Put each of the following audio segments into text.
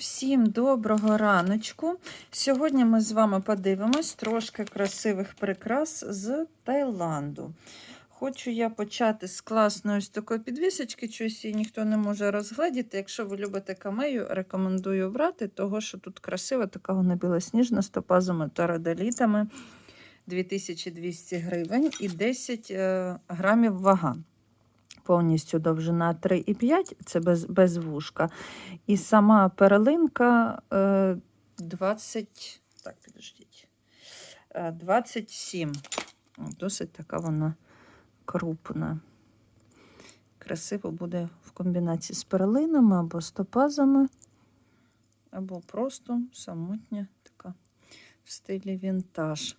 Всім доброго раночку. Сьогодні ми з вами подивимось трошки красивих прикрас з Таїланду. Хочу я почати з класної ось такої підвісочки, щось її ніхто не може розгледіти. Якщо ви любите камею, рекомендую брати, того що тут красива, така вона білосніжна з топазами та радолітами. 2200 гривень і 10 е, грамів вага. Повністю довжина 3,5, це без, без вушка. І сама перлинка е, 20, так, підождіть, е, 27. Досить така вона крупна. Красиво буде в комбінації з перлинами або з топазами, або просто самотня така в стилі вінтаж.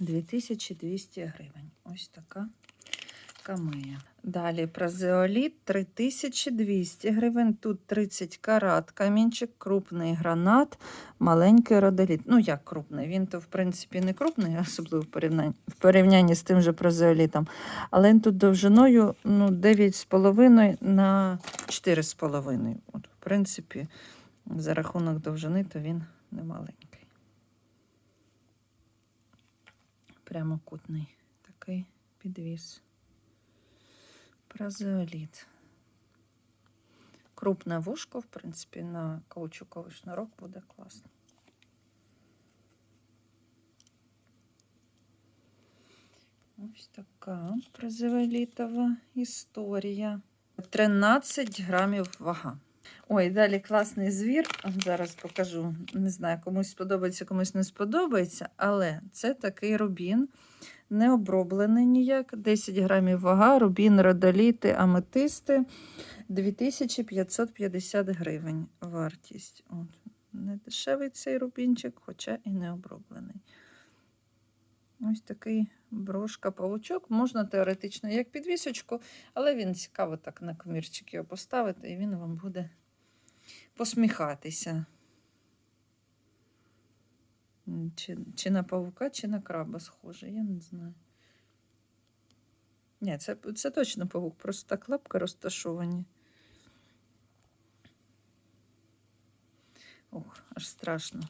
2200 гривень. Ось така камея. Далі празеоліт 3200 гривень. Тут 30 карат, камінчик, крупний гранат, маленький родоліт. Ну, як крупний? Він то, в принципі, не крупний, особливо в порівнянні, в порівнянні з тим же празеолітом. Але він тут довжиною ну, 9,5 на 4,5. От, в принципі, за рахунок довжини, то він не маленький. Прямокутний такий підвіс. Празеоліт. Крупне вушко, в принципі, на каучуковий шнурок буде класно. Ось така празеолітова історія. 13 грамів вага. Ой, далі класний звір. Зараз покажу. Не знаю, комусь сподобається, комусь не сподобається, але це такий рубін, не оброблений ніяк. 10 грамів вага, рубін, родоліти, аметисти. 2550 гривень вартість. От. Не дешевий цей рубінчик, хоча і не оброблений. Ось такий брошка-павучок. Можна теоретично як підвісочку, але він цікаво так на комірчик його поставити, і він вам буде посміхатися. Чи, чи на павука, чи на краба схоже, я не знаю. Ні, це, це точно павук, просто так лапки розташовані. Ох, аж страшно.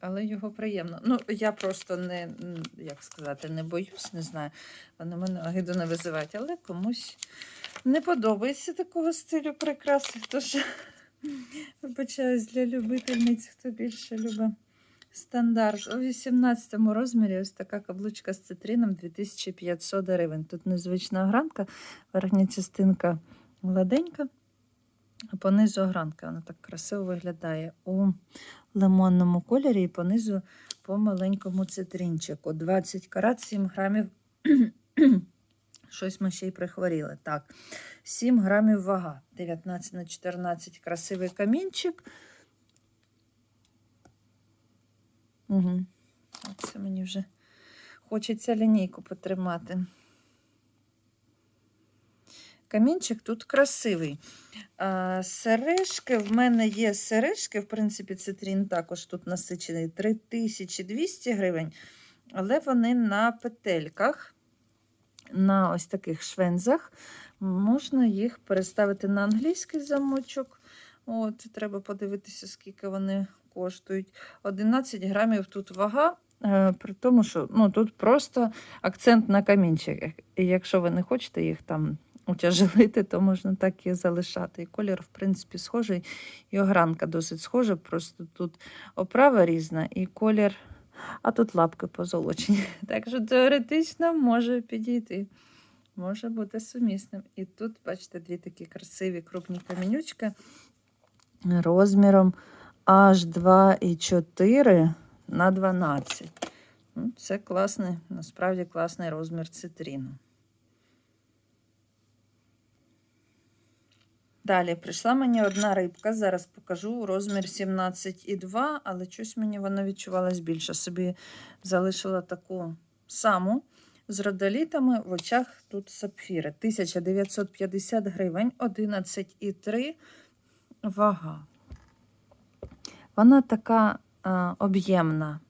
Але його приємно. Ну, я просто не, як сказати, не боюсь, не знаю. Вони мене огиду не визивають, але комусь не подобається такого стилю прикраси. Тож вибачаюсь для любительниць, хто більше любить стандарт. У 18 розмірі ось така каблучка з цитрином 2500 гривень. Тут незвична гранка, верхня частинка гладенька, а понизу гранка. Вона так красиво виглядає у лимонному кольорі і понизу по маленькому цитринчику. 20 карат, 7 грамів. Щось ми ще й прихворіли. Так, 7 грамів вага, 19 на 14 красивий камінчик. Угу. Це мені вже хочеться лінійку потримати. Камінчик тут красивий. А, сережки, в мене є сережки, в принципі, цитрін також тут насичений 3200 гривень, але вони на петельках, на ось таких швензах. Можна їх переставити на англійський замочок. От, треба подивитися, скільки вони коштують. 11 грамів тут вага. е, При тому, що ну, тут просто акцент на камінчиках. І якщо ви не хочете їх там утяжелити, то можна так і залишати. І колір, в принципі, схожий, і огранка досить схожа, просто тут оправа різна, і колір, а тут лапки позолочені. Так що теоретично може підійти. Може бути сумісним. І тут, бачите, дві такі красиві крупні камінючки розміром аж 2,4 на 12. Ну, Це класний, насправді класний розмір цитріну. Далі прийшла мені одна рибка. Зараз покажу розмір 17,2, але щось мені вона відчувалась більше. Собі залишила таку саму з родолітами в очах тут сапфіри. 1950 гривень, 11,3 вага. Вона така а, об'ємна.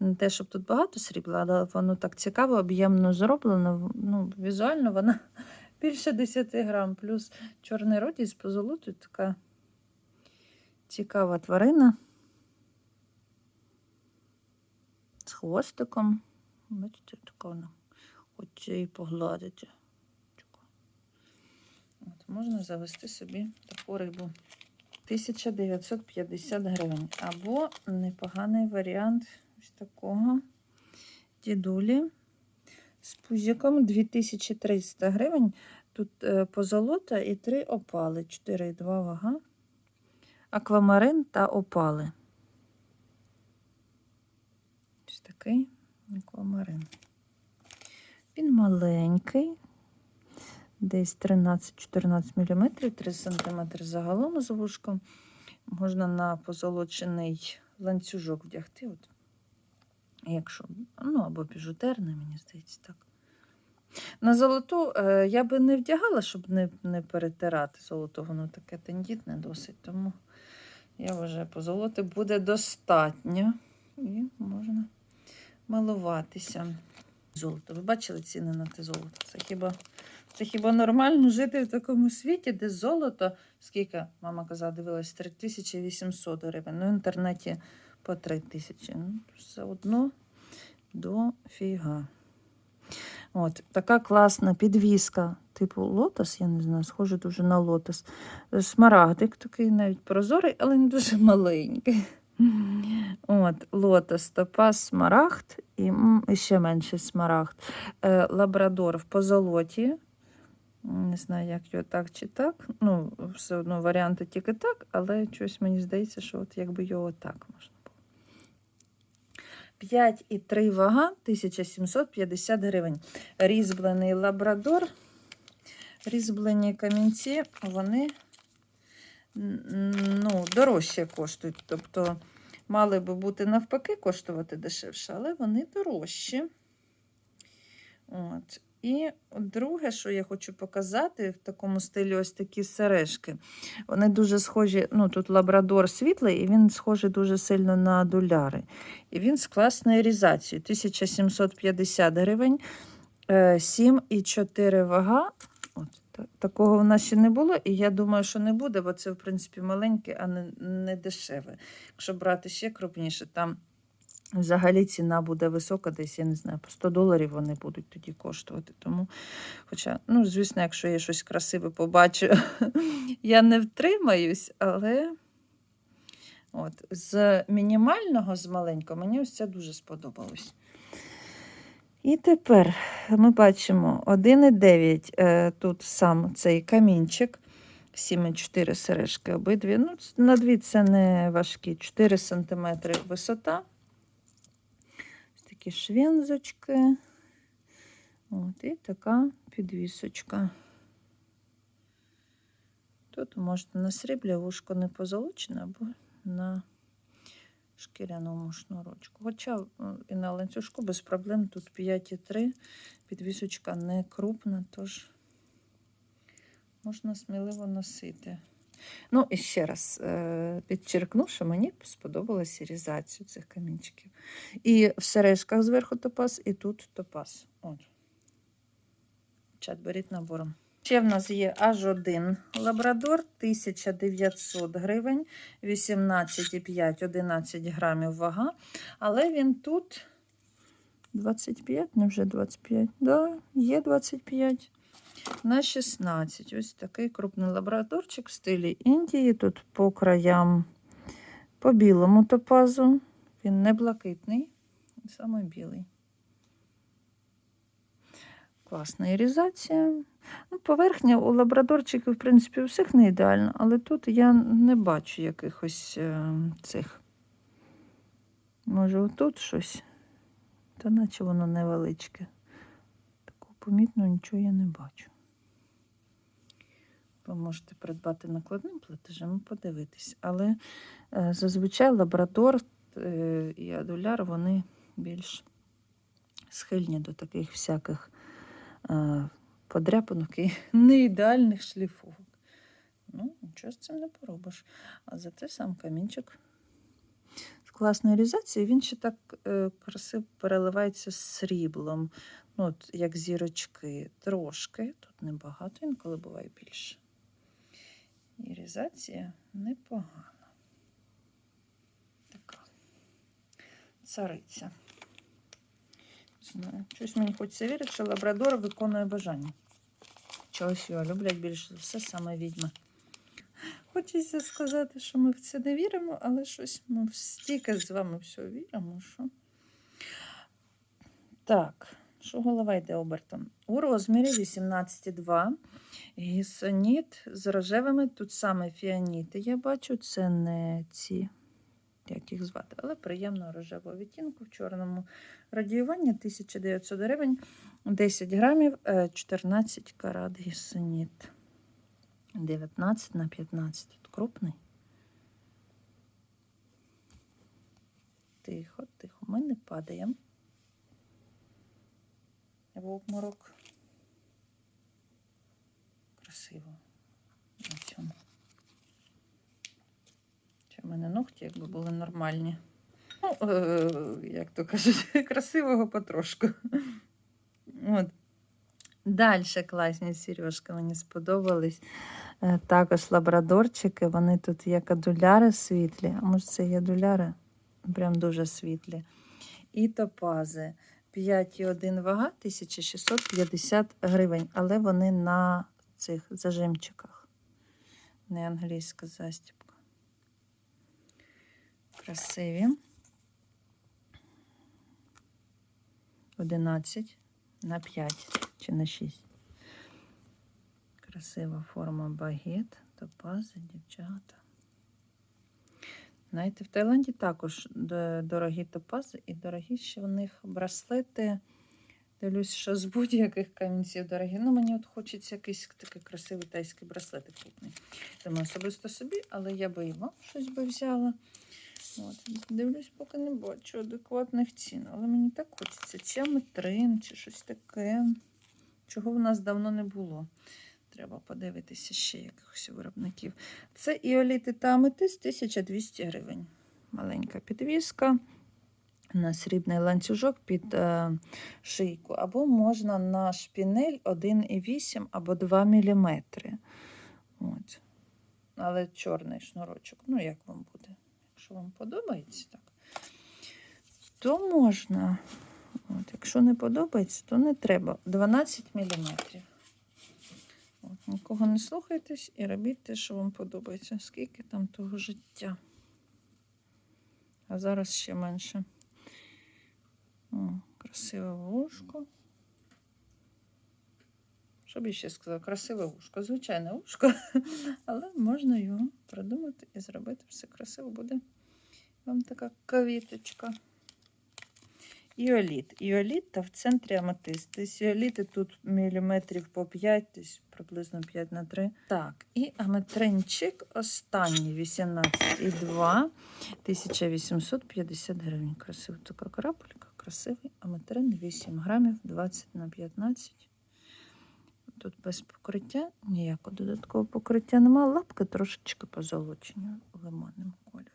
Не те, щоб тут багато срібла, але воно так цікаво, об'ємно зроблено. Ну, візуально вона більше 10 грам, плюс чорний родій з позолотою така цікава тварина. З хвостиком. Бачите, така вона. Хоче її погладити. От, можна завести собі таку рибу. 1950 гривень. Або непоганий варіант ось такого дідулі з пузиком 2300 гривень. Тут е, позолота і три опали. 4,2 вага. Аквамарин та опали. Ось такий аквамарин. Він маленький, десь 13-14 мм, 3 см загалом з вушком. Можна на позолочений ланцюжок вдягти. От. Якщо, ну, або біжутерний, мені здається, так. На золоту е, я би не вдягала, щоб не, не перетирати золото, воно таке тендітне досить, тому я вважаю, позолоти буде достатньо і можна малуватися. Золото. Ви бачили ціни на те золото? Це хіба, це хіба нормально жити в такому світі, де золото, скільки, мама казала, дивилась, 3800 гривень, ну в інтернеті по 3000. Ну, все одно до фіга. От, така класна підвіска, типу лотос, я не знаю, схоже дуже на лотос. Смарагдик такий навіть прозорий, але не дуже маленький. От, лотос, топаз, смарагд і, і ще менший смарагд. Е, лабрадор в позолоті. Не знаю, як його так чи так. Ну, все одно варіанти тільки так, але щось мені здається, що от якби його так можна. 5,3 вага 1750 гривень. Різблений лабрадор. Різьблені камінці, вони ну, дорожче коштують. Тобто мали би бути навпаки коштувати дешевше, але вони дорожчі. От. І друге, що я хочу показати, в такому стилі ось такі сережки. Вони дуже схожі, ну тут лабрадор світлий, і він схожий дуже сильно на доляри. І він з класною різацією. 1750 гривень, е, 7,4 вага. От, такого в нас ще не було, і я думаю, що не буде, бо це, в принципі, маленьке, а не, не дешеве. Якщо брати ще крупніше, там взагалі ціна буде висока, десь, я не знаю, по 100 доларів вони будуть тоді коштувати. Тому, хоча, ну, звісно, якщо я щось красиве побачу, я не втримаюсь, але от, з мінімального, з маленького, мені ось це дуже сподобалось. І тепер ми бачимо 1,9 е, тут сам цей камінчик, 7,4 сережки обидві. Ну, на дві це не важкі, 4 см висота. Такі швензочки. От, і така підвісочка. Тут можна на сріблі вушко не позолочене, або на шкіряному шнурочку. Хоча е, і на ланцюжку без проблем тут 5,3. Підвісочка не крупна, тож можна сміливо носити. Ну, і ще раз е, підчеркну, що мені сподобалася різація цих камінчиків. І в сережках зверху топаз, і тут топаз. От. Чат беріть набором. Ще в нас є аж один лабрадор, 1900 гривень, 18,5-11 грамів вага. Але він тут 25, не вже 25. Да, є 25 на 16. Ось такий крупний лабрадорчик в стилі Індії. Тут по краям по білому топазу. Він не блакитний, саме білий. Класна ірізація. Ну, поверхня у лабрадорчиків, в принципі, у всіх не ідеальна, але тут я не бачу якихось е, цих. Може, отут щось, та наче воно невеличке. Помітно нічого я не бачу. Ви можете придбати накладним платежем і подивитись. Але е, зазвичай лабрадор е, і адуляр вони більш схильні до таких всяких е, подряпинок і неідеальних шліфовок. Ну, нічого з цим не поробиш. А зате сам камінчик з класною різацією, він ще так красиво переливається сріблом. Ну, от, як зірочки, трошки. Тут небагато, інколи буває більше. Ірізація непогана. Така цариця. Знаю. Щось мені хочеться вірити, що лабрадор виконує бажання. Чогось його люблять більше за все саме відьми. Хочеться сказати, що ми в це не віримо, але щось ми стільки з вами все віримо, що. Так, що голова йде обертом? У розмірі 18,2 гісоніт з рожевими. Тут саме фіаніти я бачу, це не ці, як їх звати, але приємно рожевого відтінку в чорному радіюванні 1900 гривень, 10 грамів, е, 14 карат гісоніт. 19 на 15. Тут крупний. Тихо, тихо. Ми не падаємо. В обморок. Красиво. На цьому. Чи в мене ногті, якби були нормальні. Ну, е, як то кажуть, красивого потрошку. От. Далі класні сережки мені сподобались. Е, Також лабрадорчики, вони тут як адуляри світлі, а може це є адуляри? Прям дуже світлі. І топази. 5,1 вага, 1650 гривень, але вони на цих зажимчиках. Не англійська застібка. Красиві. 11 на 5 чи на 6. Красива форма багет, топази, дівчата. Знаєте, в Таїланді також дорогі топази і дорогі ще в них браслети. Дивлюсь, що з будь-яких камінців дорогі. Ну, мені от хочеться якийсь такий красивий тайський браслет крупний. Думаю, особисто собі, але я би і вам щось би взяла. От. Дивлюсь, поки не бачу адекватних цін. Але мені так хочеться. Чи аметрин, чи щось таке. Чого в нас давно не було. Треба подивитися ще якихось виробників. Це іоліти та аметист 1200 гривень. Маленька підвіска на срібний ланцюжок під е, шийку. Або можна на шпінель 1,8 або 2 мм. От. Але чорний шнурочок. Ну, як вам буде? Якщо вам подобається, так, то можна. От, якщо не подобається, то не треба. 12 мм. Нікого не слухайтесь і робіть те, що вам подобається. Скільки там того життя. А зараз ще менше. О, красиве вушко. Що б я ще сказала? Красиве вушко. Звичайне вушко, але можна його придумати і зробити все красиво буде. Вам така кавіточка. Іоліт. Іоліт та в центрі аметист. Тобто Іоліти тут міліметрів по 5, десь приблизно 5 на 3. Так, і аметринчик останній 18,2, 1850 гривень. Красива така крапелька, красивий аметрин, 8 грамів, 20 на 15. Тут без покриття, ніякого додаткового покриття немає. Лапки трошечки позолочені лимонним кольором.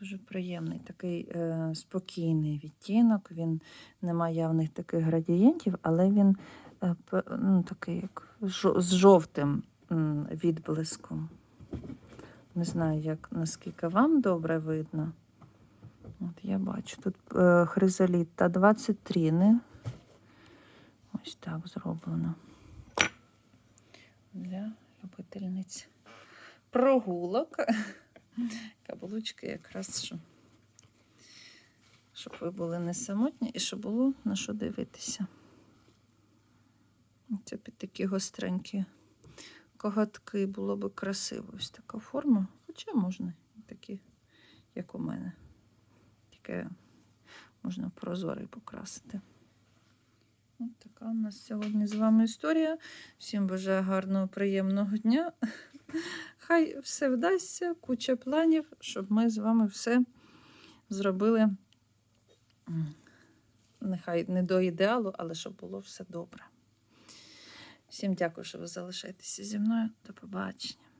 Дуже приємний, такий е, спокійний відтінок. Він не має явних таких градієнтів, але він е, ну, такий як з жовтим відблиском. Не знаю, як наскільки вам добре видно. От я бачу. Тут е, хризоліт та 23 не. Ось так зроблено. Для любительниць прогулок. Каблучки якраз, що, щоб ви були не самотні і щоб було на що дивитися. Це під такі гостренькі коготки було би красиво. Ось така форма. Хоча можна такі, як у мене. Тільки можна прозорий покрасити. От така у нас сьогодні з вами історія. Всім бажаю гарного, приємного дня. Хай все вдасться, куча планів, щоб ми з вами все зробили. Нехай не до ідеалу, але щоб було все добре. Всім дякую, що ви залишаєтеся зі мною. До побачення.